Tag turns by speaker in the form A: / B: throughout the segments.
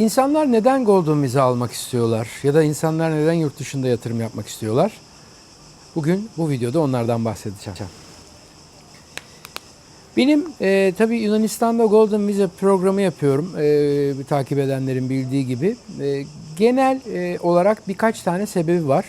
A: İnsanlar neden Golden Visa almak istiyorlar? Ya da insanlar neden yurt dışında yatırım yapmak istiyorlar? Bugün bu videoda onlardan bahsedeceğim. Benim e, tabii Yunanistan'da Golden Visa programı yapıyorum. E, takip edenlerin bildiği gibi. E, genel e, olarak birkaç tane sebebi var.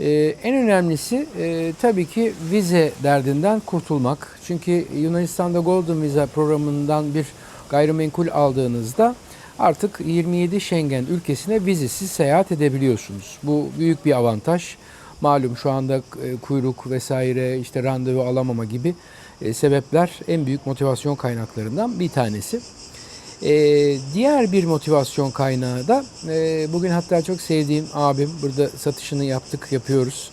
A: E, en önemlisi e, tabii ki vize derdinden kurtulmak. Çünkü Yunanistan'da Golden Visa programından bir gayrimenkul aldığınızda artık 27 Schengen ülkesine vizesiz seyahat edebiliyorsunuz. Bu büyük bir avantaj. Malum şu anda e, kuyruk vesaire işte randevu alamama gibi e, sebepler en büyük motivasyon kaynaklarından bir tanesi. E, diğer bir motivasyon kaynağı da bugün hatta çok sevdiğim abim burada satışını yaptık yapıyoruz.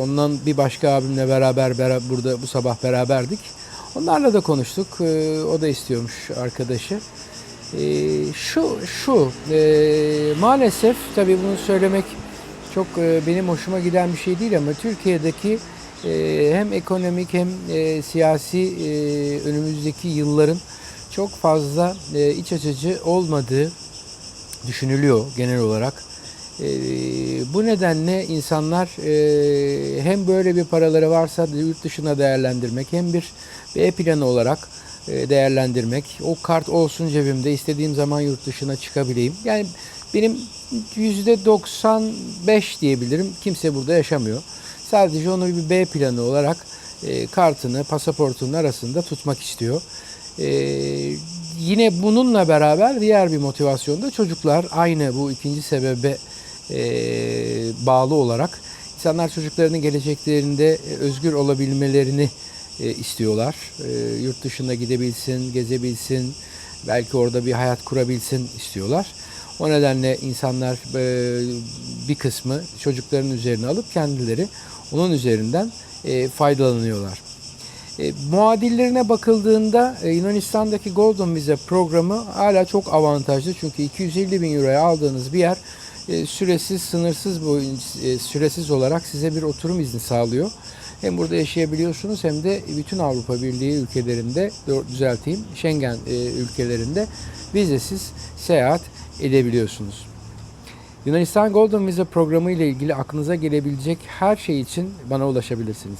A: Ondan bir başka abimle beraber, bera- burada bu sabah beraberdik. Onlarla da konuştuk. O da istiyormuş arkadaşı. E, şu şu e, maalesef tabii bunu söylemek çok e, benim hoşuma giden bir şey değil ama Türkiye'deki e, hem ekonomik hem e, siyasi e, önümüzdeki yılların çok fazla e, iç açıcı olmadığı düşünülüyor genel olarak. E, bu nedenle insanlar e, hem böyle bir paraları varsa yurt dışına değerlendirmek hem bir B planı olarak değerlendirmek. O kart olsun cebimde istediğim zaman yurt dışına çıkabileyim. Yani benim %95 diyebilirim kimse burada yaşamıyor. Sadece onu bir B planı olarak e, kartını pasaportunun arasında tutmak istiyor. E, yine bununla beraber diğer bir motivasyon da çocuklar aynı bu ikinci sebebe e, bağlı olarak insanlar çocuklarının geleceklerinde e, özgür olabilmelerini e, istiyorlar. E, yurt dışına gidebilsin, gezebilsin, belki orada bir hayat kurabilsin istiyorlar. O nedenle insanlar e, bir kısmı çocukların üzerine alıp kendileri onun üzerinden e, faydalanıyorlar. E, muadillerine bakıldığında e, Yunanistan'daki Golden Visa programı hala çok avantajlı. Çünkü 250 bin euroya aldığınız bir yer e, süresiz, sınırsız boyun, e, süresiz olarak size bir oturum izni sağlıyor. Hem burada yaşayabiliyorsunuz hem de bütün Avrupa Birliği ülkelerinde, düzelteyim, Schengen e, ülkelerinde vizesiz seyahat edebiliyorsunuz. Yunanistan Golden Visa programı ile ilgili aklınıza gelebilecek her şey için bana ulaşabilirsiniz.